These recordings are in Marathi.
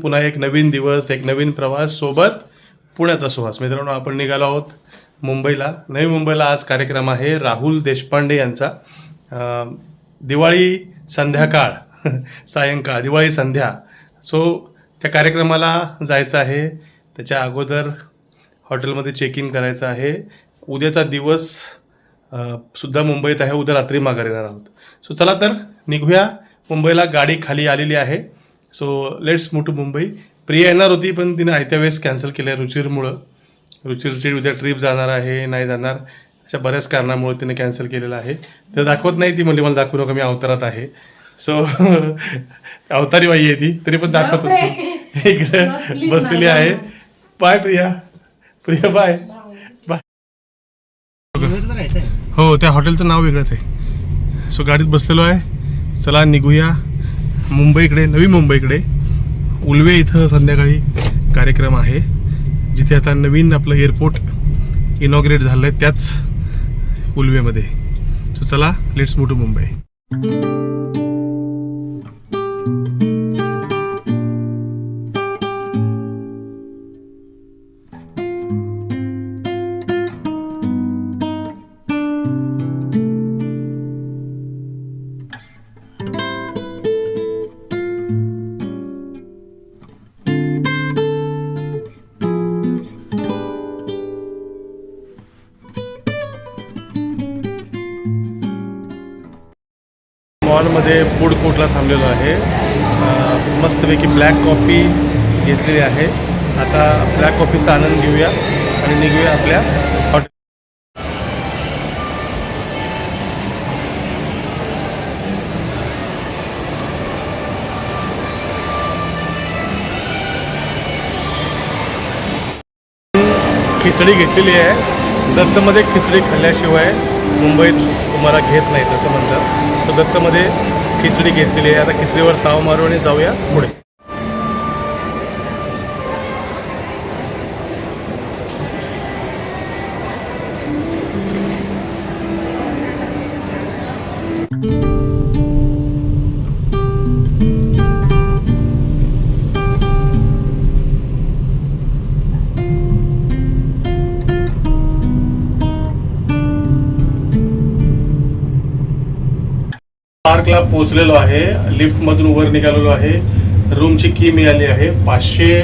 पुन्हा एक नवीन दिवस एक नवीन प्रवास सोबत पुण्याचा सुहास. मित्रांनो आपण निघालो आहोत मुंबईला. नवी मुंबईला आज कार्यक्रम आहे राहुल देशपांडे यांचा. दिवाळी संध्याकाळ सायंकाळ दिवाळी संध्या. सो त्या कार्यक्रमाला जायचं आहे. त्याच्या अगोदर हॉटेलमध्ये चेक इन करायचं आहे. उद्याचा दिवस सुद्धा मुंबईत आहे. उद्या रात्री माघार येणार आहोत. सो चला तर निघूया. मुंबईला गाडी खाली आलेली आहे. So let's move to Mumbai Priya येणार होती पण तिने आयत्या वेळेस कॅन्सल केलं आहे रुचिरमुळं. रुचिरची उद्या ट्रिप जाणार आहे नाही जाणार अशा बऱ्याच कारणामुळे तिने कॅन्सल केलेलं आहे. ते दाखवत नाही ती म्हणजे मला दाखवू नका मी अवतारात आहे. सो अवतारी बाई आहे ती तरी पण दाखवत असतो. इकडे बसलेली आहे. Bye Priya Priya bye bye हो त्या हॉटेलचं नाव वेगळंच आहे. सो गाडीत बसलेलो आहे. चला निघूया. मुंबईकडे नवी मुंबईकडे उलवे इथं संध्याकाळी कार्यक्रम आहे. जिथे आता नवीन आपलं एअरपोर्ट इनॉग्रेट झालं आहे त्याच उलवेमध्ये. सो चला लेट्स मूव टू मुंबई मध्ये फूड कोर्टला थांबलेलो आहे. मस्तपैकी ब्लॅक कॉफी घेतलेली आहे. आता ब्लॅक कॉफीचा आनंद घेऊया आणि निघूया आपल्या हॉटेल खिचडी घेतलेली आहे. दत्तमध्ये खिचडी खाल्ल्याशिवाय मुंबईत तुम्हाला घेत नाही तसं म्हणतात. तर दत्तमध्ये खिचडी घेतलेली आहे. आता खिचडीवर ताव मारू आणि जाऊया पुढे. पार्कला पोचलेलो आहे. लिफ्टमधून वर निघालेलो आहे. रूमची की मिळाली आहे. पाचशे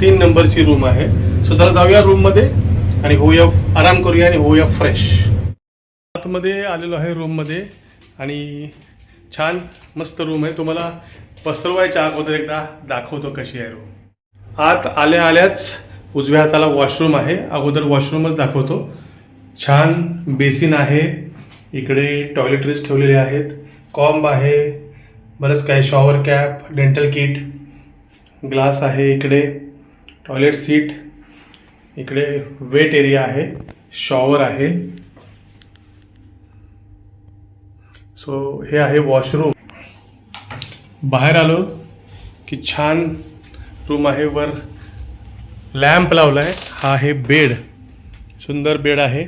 तीन नंबरची रूम आहे. सो चला जाऊया रूममध्ये आणि होऊया आराम करूया आणि होऊया फ्रेश आतमध्ये आलेलो आहे रूममध्ये आणि छान मस्त रूम आहे. तुम्हाला पसरवायच्या अगोदर एकदा दाखवतो कशी आहे रूम आत आल्या आल्याच उजव्या हाताला वॉशरूम आहे. अगोदर वॉशरूमच दाखवतो. छान बेसिन आहे. इकडे टॉयलेटरीज ठेवलेले आहेत. कॉम्ब आहे, बरंच काय shower cap dental kit glass आहे इकडे टॉयलेट सीट इकडे वेट एरिया आहे शॉवर आहे. सो हे आहे वॉशरूम बाहेर आलो की छान रूम आहे, वर लॅम्प लावला आहे हा आहे बेड सुंदर बेड आहे.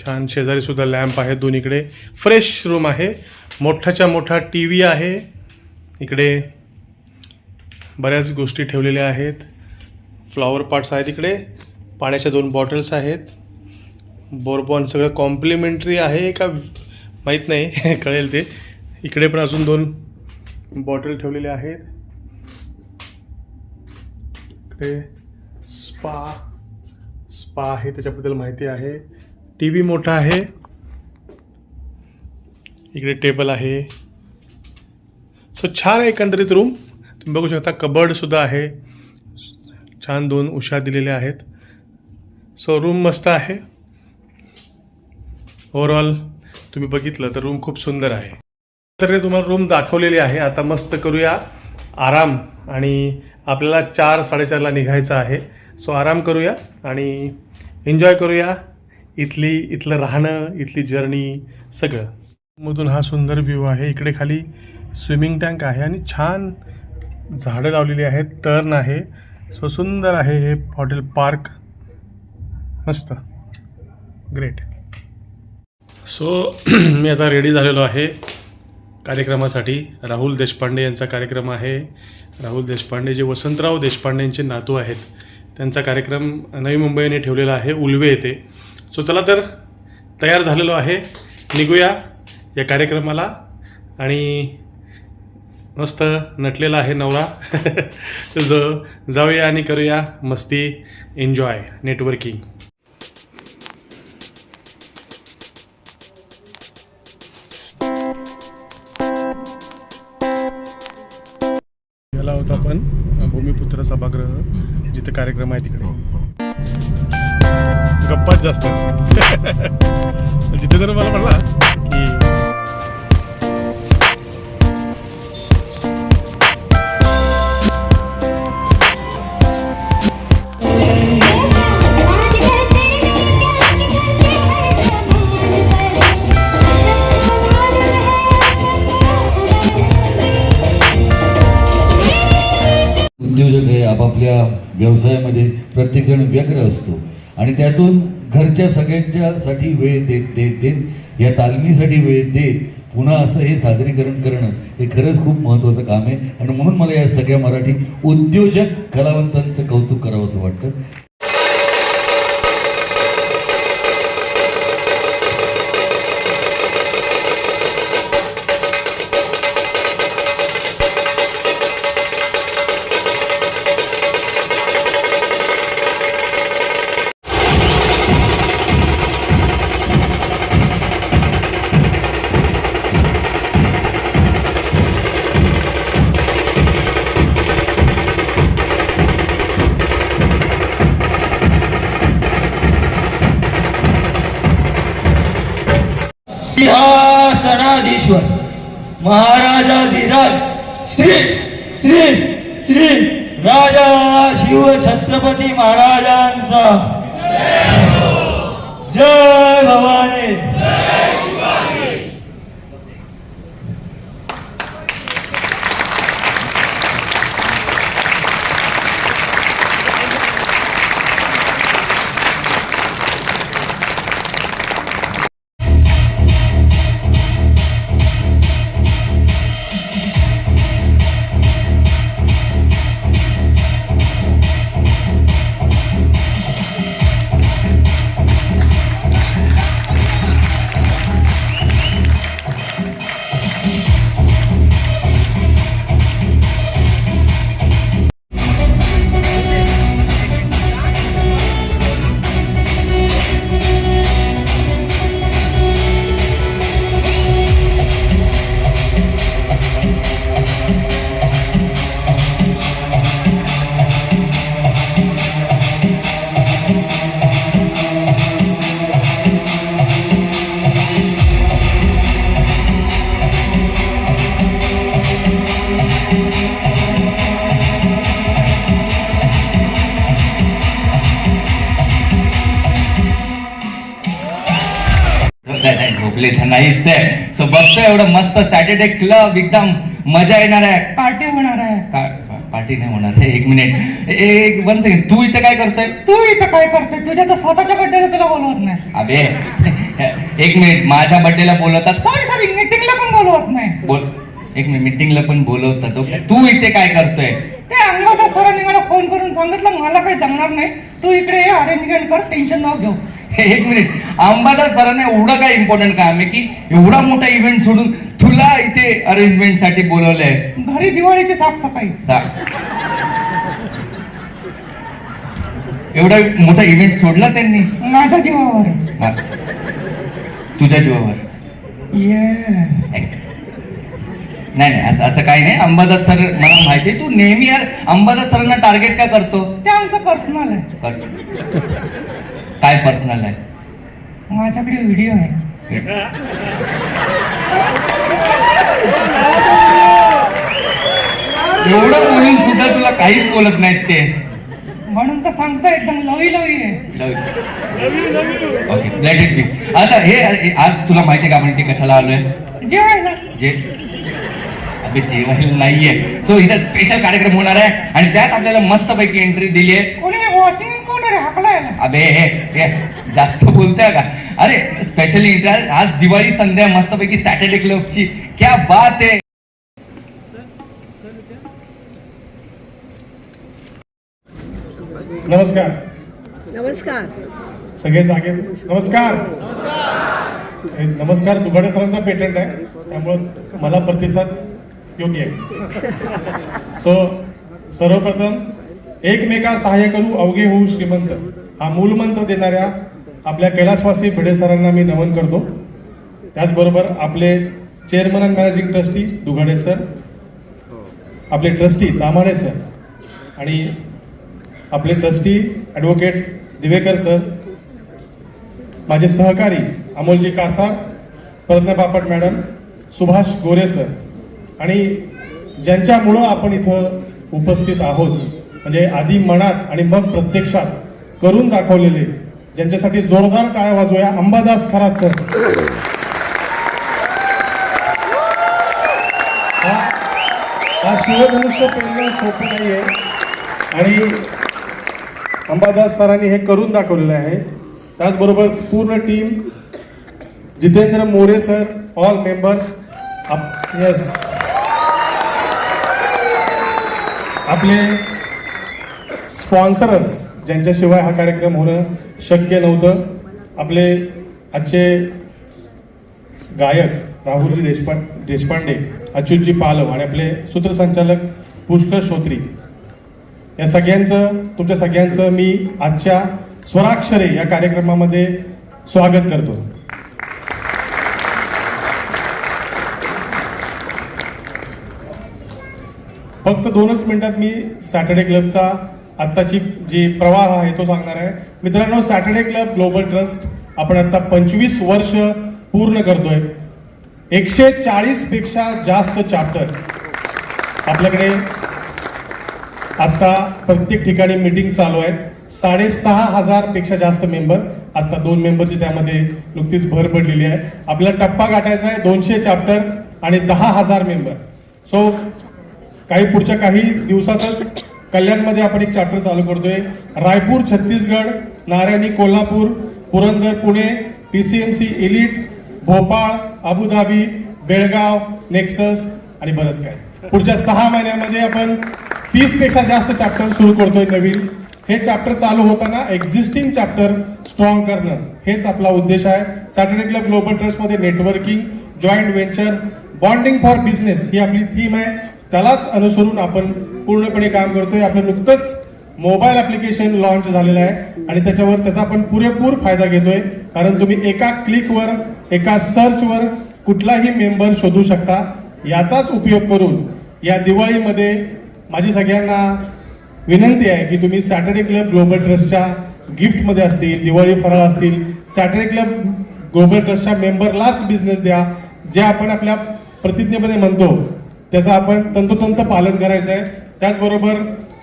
छान शेजारीसुद्धा लॅम्प आहे दोन्हीकडे. फ्रेश रूम आहे. मोठाच्या मोठा टी व्ही आहे. इकडे बऱ्याच गोष्टी ठेवलेल्या आहेत. फ्लॉवर पॉट्स आहेत इकडे. पाण्याच्या दोन बॉटल्स आहेत. बोरबॉन सगळं कॉम्प्लिमेंटरी आहे का माहीत नाही. कळेल ते. इकडे पण अजून दोन बॉटल ठेवलेले आहेत. इकडे स्पा स्पा आहे त्याच्याबद्दल माहिती आहे. टी व्ही मोठा आहे. इकडे टेबल आहे. सो छान आहे एकंदरीत रूम तुम्ही बघू शकता कबर्डसुद्धा आहे. छान दोन उशा दिलेल्या आहेत. सो रूम मस्त आहे. ओव्हरऑल तुम्ही बघितलं तर रूम खूप सुंदर आहे. तर तुम्हाला रूम दाखवलेली आहे. आता मस्त करूया आराम आणि आपल्याला चार साडेचारला निघायचं आहे. सो आराम करूया आणि एन्जॉय करूया. इथली इथलं राहणं इथली जर्नी सगळं. मधून हा सुंदर व्ह्यू आहे. इकडे खाली स्विमिंग टँक आहे आणि छान झाडं लावलेली आहेत. टर्न आहे. सो सुंदर आहे हे हॉटेल पार्क. मस्त. ग्रेट सो मी आता रेडी झालेलो आहे कार्यक्रमासाठी. राहुल देशपांडे यांचा कार्यक्रम आहे. राहुल देशपांडे जे वसंतराव देशपांडेंचे नातू आहेत त्यांचा कार्यक्रम नवी मुंबईने ठेवलेला आहे. उल्वे येथे. सो चला तर तयार झालेलो आहे. निघूया या कार्यक्रमाला. आणि मस्त नटलेला आहे नवरा. ज जाऊया आणि करूया मस्ती एन्जॉय नेटवर्किंग गेला होता आपण भूमिपुत्र सभागृह जिथे कार्यक्रम आहे तिकडे. गप्पाच जास्त. जिथे जर मला म्हणला की उद्योजक हे आपापल्या व्यवसायामध्ये प्रत्येकजण व्यग्र असतो. आणि त्यातून घरच्या सगळ्यांच्यासाठी वेळ देत देत देत या तालमीसाठी वेळ देत पुन्हा असं हे सादरीकरण करणं हे खरंच खूप महत्त्वाचं काम आहे. आणि म्हणून मला या सगळ्या मराठी उद्योजक कलावंतांचं कौतुक करावं असं वाटतं. श्री श्री राजा शिव छत्रपती महाराजांचा. जय भवानी. नाहीच आहे. सो बघतो एवढं मस्त सॅटर्डे क्लब एकदम मजा येणार आहे. पार्टी होणार आहे. का- पार्टी नाही होणार आहे एक मिनिट एक वन सेकंड तू इथे काय करतोय? तू इथे काय करतोय? तुझ्या तर स्वतःच्या बर्थडेला तुला बोलवत नाही. अबे एक मिनिट माझ्या बर्थडेला बोलवतात? सॉरी सॉरी मीटिंगला पण बोलवत नाही. बोल. एक मिनिट मीटिंगला पण बोलवतात ओके तू इथे काय करतोय? ते अंगादा सरांनी मला फोन करून सांगितलं मला काही जमणार नाही. तू इकडे अरेंजमेंट कर टेन्शन न घेऊ. एक मिनिट अंबादास सरांना एवढं काय इम्पॉर्टंट काम आहे की एवढा मोठा इव्हेंट सोडून तुला इथे अरेंजमेंटसाठी बोलवलंय? घरी दिवाळीची साफसफाई एवढा मोठा इव्हेंट सोडला त्यांनी? माझ्या जीवावर. तुझ्या जीवावर. ये नाही नाही असं असं काही नाही. अंबादास सर मला माहिती तू नेहमी यार अंबादास सरांना टार्गेट का करतो? ते आमचं पर्सनल आहे. कर. काय पर्सनल आहे? माझ्याकडे व्हिडिओ आहे. एवढं बोलून सुद्धा तुला काहीच बोलत नाहीत ते. म्हणून तर सांगता एकदम लवी लवी आहे. ओके लेट इट बी आता हे हे- आज तुला माहिती आहे का आपण इथे कशाला आलोय? जेवायला. जे जेवायला नाहीये. सो इथं स्पेशल कार्यक्रम होणार आहे. आणि त्यात आपल्याला मस्त पैकी एंट्री दिली आहे कोणी वॉचिंग कोण अबे जास्त बोलताय का? अरे स्पेशली इंटरेस्ट आज दिवाळी संध्या मस्तपैकी सॅटर्डे क्लबची क्या बात आहे. नमस्कार. नमस्कार. सगळे जागे. नमस्कार. नमस्कार. दुगाडे सरांचा पेटंट आहे. त्यामुळं मला प्रतिसाद योग्य आहे. सो सर्वप्रथम एकमेका सहाय्य करू अवघे होऊ श्रीमंत. हा मूलमंत्र देणाऱ्या आपल्या कैलासवासी भिडे सरांना मी नमन करतो. त्याचबरोबर आपले chairman and managing trustee Dugade sir आपले ट्रस्टी तामाणे सर आणि आपले ट्रस्टी ॲडव्होकेट दिवेकर सर माझे सहकारी अमोलजी कासार प्रज्ञा बापट मॅडम सुभाष गोरे सर. आणि ज्यांच्यामुळं आपण इथं उपस्थित आहोत म्हणजे आधी मनात आणि मग प्रत्यक्षात करून दाखवलेले ज्यांच्यासाठी जोरदार टाळ्या वाजूया अंबादास खरात सर. हा शिवधनुष्य पेरणं सोपं नाही आहे आणि अंबादास सरांनी हे करून दाखवलेलं आहे. त्याचबरोबर पूर्ण team Jitendra More sir all members yes आपले स्पॉन्सरर्स ज्यांच्याशिवाय हा कार्यक्रम होणं शक्य नव्हतं. आपले आजचे गायक राहुलजी देशपांडे देशपांडे अच्युतजी पालव आणि आपले सूत्रसंचालक पुष्कर श्रोत्री. या सगळ्यांचं तुमच्या सगळ्यांचं मी आजच्या स्वराक्षरे या कार्यक्रमामध्ये स्वागत करतो. फक्त दोनच मिनिटात मी सॅटर्डे क्लबचा आत्ताची जी प्रवाह आहे तो सांगणार आहे. मित्रांनो सॅटर्डे क्लब ग्लोबल ट्रस्ट आपण आत्ता पंचवीस वर्ष पूर्ण करतोय. एकशे चाळीसपेक्षा जास्त चॅप्टर आपल्याकडे आता प्रत्येक ठिकाणी मीटिंग चालू आहे. साडेसहा हजारपेक्षा जास्त मेंबर आता दोन मेंबरची त्यामध्ये नुकतीच भर पडलेली आहे. आपल्याला टप्पा गाठायचा आहे दोनशे चॅप्टर आणि दहा हजार मेंबर सो काही पुढच्या काही दिवसातच कल्याणमध्ये आपण एक चॅप्टर चालू करतोय. Raipur Chhattisgarh Narayani Kolhapur Purandar Pune PCMC elite Bhopal Abu Dhabi Belgaum nexus आणि बरंच काय. पुढच्या सहा महिन्यामध्ये आपण तीसपेक्षा जास्त चॅप्टर सुरू करतोय नवीन. हे चॅप्टर चालू होताना एक्झिस्टिंग चॅप्टर स्ट्रॉंग करणं हेच आपला उद्देश आहे. सॅटर्डे क्लब ग्लोबल ट्रस्टमध्ये networking joint venture bonding for business ही आपली थीम आहे. त्यालाच अनुसरून आपण पूर्णपणे काम करतोय. आपलं नुकतंच मोबाईल ऍप्लिकेशन लॉन्च झालेलं आहे आणि त्याच्यावर त्याचा आपण पुरेपूर फायदा घेतोय. कारण तुम्ही एका क्लिकवर एका सर्चवर कुठलाही मेंबर शोधू शकता. याचाच उपयोग करून या दिवाळीमध्ये माझी सगळ्यांना विनंती आहे की तुम्ही सॅटर्डे क्लब ग्लोबल ट्रस्टच्या गिफ्टमध्ये असतील दिवाळी फराळ असतील सॅटर्डे क्लब ग्लोबल ट्रस्टच्या मेंबरलाच बिझनेस द्या. जे आपण आपल्या प्रतिज्ञेमध्ये म्हणतो त्याचं आपण तंतोतंत पालन करायचं आहे त्याचबरोबर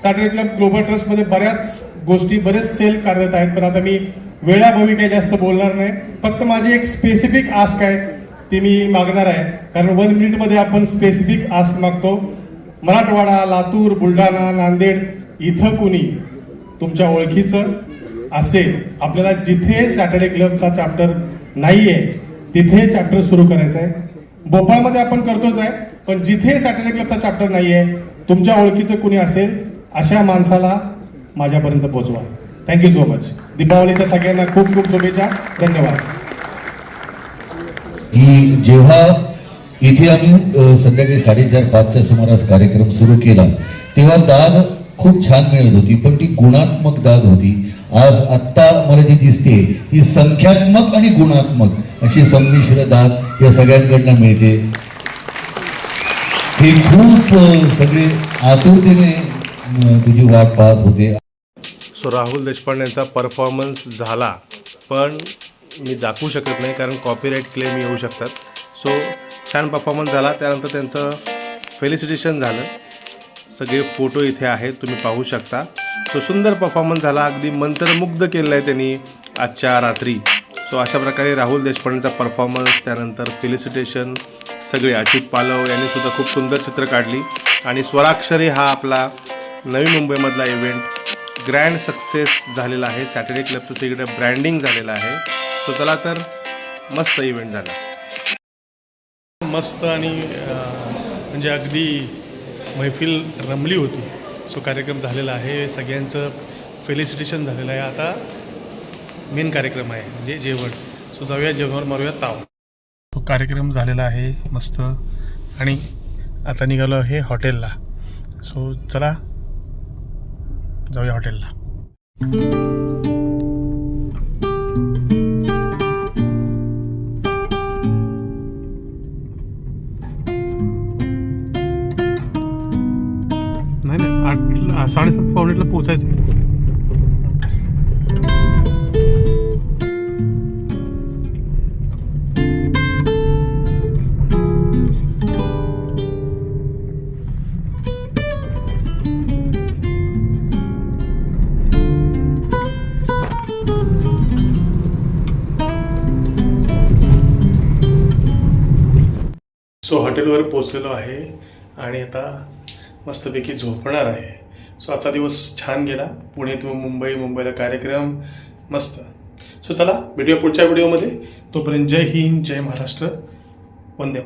सॅटर्डे क्लब ग्लोबल ट्रस्टमध्ये बऱ्याच गोष्टी बरेच सेल कार्यरत आहेत. पण आता मी वेळाभावी काही जास्त बोलणार नाही. फक्त माझी एक स्पेसिफिक आस्क आहे ती मी मागणार आहे. कारण वन मिनिटमध्ये आपण स्पेसिफिक आस्क मागतो. मराठवाडा लातूर बुलढाणा नांदेड इथं कुणी तुमच्या ओळखीचं असेल? आपल्याला जिथे सॅटर्डे क्लबचा चॅप्टर नाहीये तिथे चॅप्टर सुरू करायचा आहे भोपाळमध्ये आपण करतोच आहे पण जिथे सॅटर्डे क्लबचा चॅप्टर नाही आहे तुमच्या ओळखीचं कुणी असेल अशा माणसाला माझ्यापर्यंत पोहोचवा. थँक्यू सो मच दीपावलीच्या सगळ्यांना खूप खूप शुभेच्छा. धन्यवाद. की जेव्हा इथे आम्ही संध्याकाळी साडेचार पाचच्या सुमारास कार्यक्रम सुरू केला तेव्हा दाद खूप छान मिळत होती पण ती गुणात्मक दाद होती. आज आत्ता मला जी दिसते ती संख्यात्मक आणि गुणात्मक अशी संमिश्र दाद या सगळ्यांकडनं मिळते. हे खूप सगळे आतुरतेने तुझी वाट पाहत होते. सो राहुल देशपांडेंचा परफॉर्मन्स झाला पण मी दाखवू शकत नाही कारण कॉपीराईट क्लेम येऊ शकतात. सो छान परफॉर्मन्स झाला त्यानंतर त्यांचं फेलिसिटेशन झालं. सगळे फोटो इथे आहेत तुम्ही पाहू शकता. सो सुंदर परफॉर्मन्स झाला. अगदी मंत्रमुग्ध केलेला आहे त्यांनी आजच्या रात्री. सो अशा प्रकारे राहुल देशपांडेचा परफॉर्मन्स त्यानंतर फेलिसिटेशन सगळे अच्युत पालव यांनी सुद्धा खूप सुंदर चित्र काढली. आणि स्वराक्षरी हा आपला नवी मुंबईमधला इव्हेंट ग्रँड सक्सेस झालेला आहे. सॅटर्डे क्लबचं इकडे ब्रँडिंग झालेलं आहे. सो चला तर मस्त इव्हेंट झाला. मस्त आणि म्हणजे अगदी मैफिल रमली होती. सो कार्यक्रम झालेला आहे. सगळ्यांचं फेलिसिटेशन झालेलं आहे. आता मेन कार्यक्रम आहे म्हणजे जेवण. सो जाऊया जेवणावर मारूया ताव. तो कार्यक्रम झालेला आहे मस्त. आणि आता निघालो आहे हॉटेलला. सो चला जाऊया हॉटेलला. हॉटेलवर पोचलेलो आहे आणि आता मस्तपैकी झोपणार आहे. सो आजचा दिवस छान गेला. पुणे टू मुंबई मुंबईला कार्यक्रम मस्त. सो चला भेटूया पुढच्या व्हिडिओमध्ये. तोपर्यंत जय हिंद जय महाराष्ट्र. वंदे